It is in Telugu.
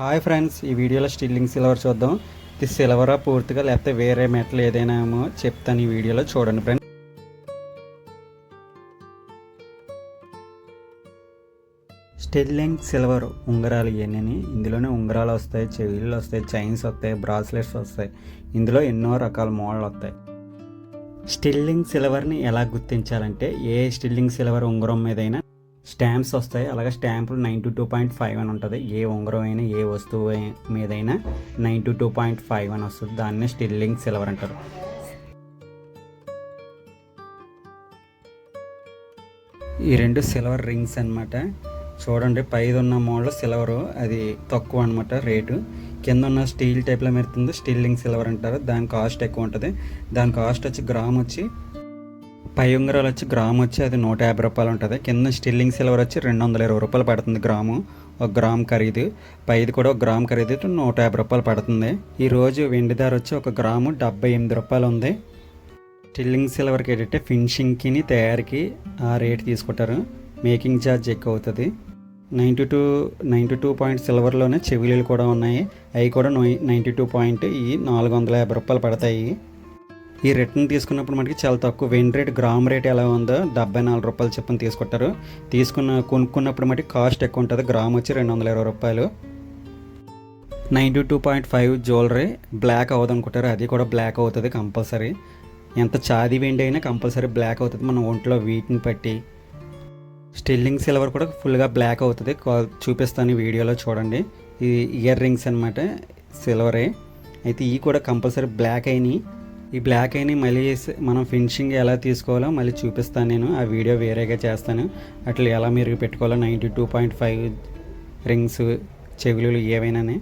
హాయ్ ఫ్రెండ్స్ ఈ వీడియోలో స్టిల్లింగ్ సిల్వర్ చూద్దాం? ఇది సిల్వరా పూర్తిగా లేకపోతే వేరే మెటల్ ఏదైనా ఏమో చెప్తాను ఈ వీడియోలో చూడండి ఫ్రెండ్స్ స్టిల్లింగ్ సిల్వర్ ఉంగరాలు ఇవన్నీ ఇందులోనే ఉంగరాలు వస్తాయి చెవిళ్ళు వస్తాయి చైన్స్ వస్తాయి బ్రాస్లెట్స్ వస్తాయి. ఇందులో ఎన్నో రకాల మోడల్ వస్తాయి. స్టిల్లింగ్ సిల్వర్ని ఎలా గుర్తించాలంటే ఏ స్టిల్లింగ్ సిల్వర్ ఉంగరం మీదైనా స్టాంప్స్ వస్తాయి. అలాగే స్టాంపులు నైంటీ టూ పాయింట్ ఫైవ్ అని ఉంటుంది. ఏ ఉంగరం అయినా ఏ వస్తువు మీదైనా నైంటీ టూ పాయింట్ ఫైవ్ అని వస్తుంది. దాన్నే స్టిల్లింగ్ సిల్వర్ అంటారు. ఈ రెండు సిల్వర్ రింగ్స్ అనమాట చూడండి పైది ఉన్న మోడల్ సిల్వరు అది తక్కువ అనమాట రేటు. కింద ఉన్న స్టీల్ టైప్లో మెరుతుంది. స్టిల్లింగ్ సిల్వర్ అంటారు. దాని కాస్ట్ ఎక్కువ ఉంటుంది. దాని కాస్ట్ వచ్చి గ్రామ్ వచ్చి పై ఉంగరాలు వచ్చి గ్రామ్ వచ్చి అది నూట యాభై రూపాయలు ఉంటుంది కింద స్టిల్లింగ్ సిల్వర్ వచ్చి రెండు వందల ఇరవై రూపాయలు పడుతుంది గ్రాము. ఒక గ్రామ్ ఖరీదు. పైది కూడా ఒక గ్రామ్ ఖరీదు నూట యాభై రూపాయలు పడుతుంది. ఈరోజు వెండి ధర వచ్చి ఒక గ్రాము డెబ్బై ఎనిమిది రూపాయలు ఉంది. స్టిల్లింగ్ సిల్వర్కి ఏంటంటే ఫినిషింగ్కి తయారీకి ఆ రేట్ తీసుకుంటారు. మేకింగ్ ఛార్జ్ ఎక్కువ అవుతుంది ninety two ninety two point సిల్వర్లోనే చెవిలీలు కూడా ఉన్నాయి. అవి కూడా నైంటీ టూ పాయింట్ ఈ నాలుగు వందల యాభై రూపాయలు పడతాయి. ఈ రిటర్న్ తీసుకున్నప్పుడు మనకి చాలా తక్కువ వెయిన్ రేట్ గ్రామ్ రేట్ ఎలా ఉందో డెబ్బై నాలుగు రూపాయలు చెప్పని తీసుకుంటారు. తీసుకున్న కొనుక్కున్నప్పుడు మట్టి కాస్ట్ ఎక్కువ ఉంటుంది. గ్రామ్ వచ్చి రెండు వందల ఇరవై రూపాయలు. Ninety two point five jewellery black అవ్వదు అనుకుంటారు అది కూడా బ్లాక్ అవుతుంది కంపల్సరీ ఎంత చాది వెండి అయినా కంపల్సరీ బ్లాక్ అవుతుంది. మన ఒంట్లో వీటిని బట్టి స్టిల్లింగ్ సిల్వర్ కూడా ఫుల్గా బ్లాక్ అవుతుంది. చూపిస్తాను ఈ వీడియోలో చూడండి. ఇది ఇయర్ రింగ్స్ అనమాట సిల్వరే అయితే ఇవి కూడా కంపల్సరీ బ్లాక్ అయినాయి. ఈ బ్లాక్ అయిన మళ్ళీ మనం ఫినిషింగ్ ఎలా తీసుకోవాలో మళ్ళీ చూపిస్తాను నేను. ఆ వీడియో వేరేగా చేస్తాను. అట్లా ఎలా మీరు పెట్టుకోవాలో ninety two point five rings చెవులు ఏవైనానే.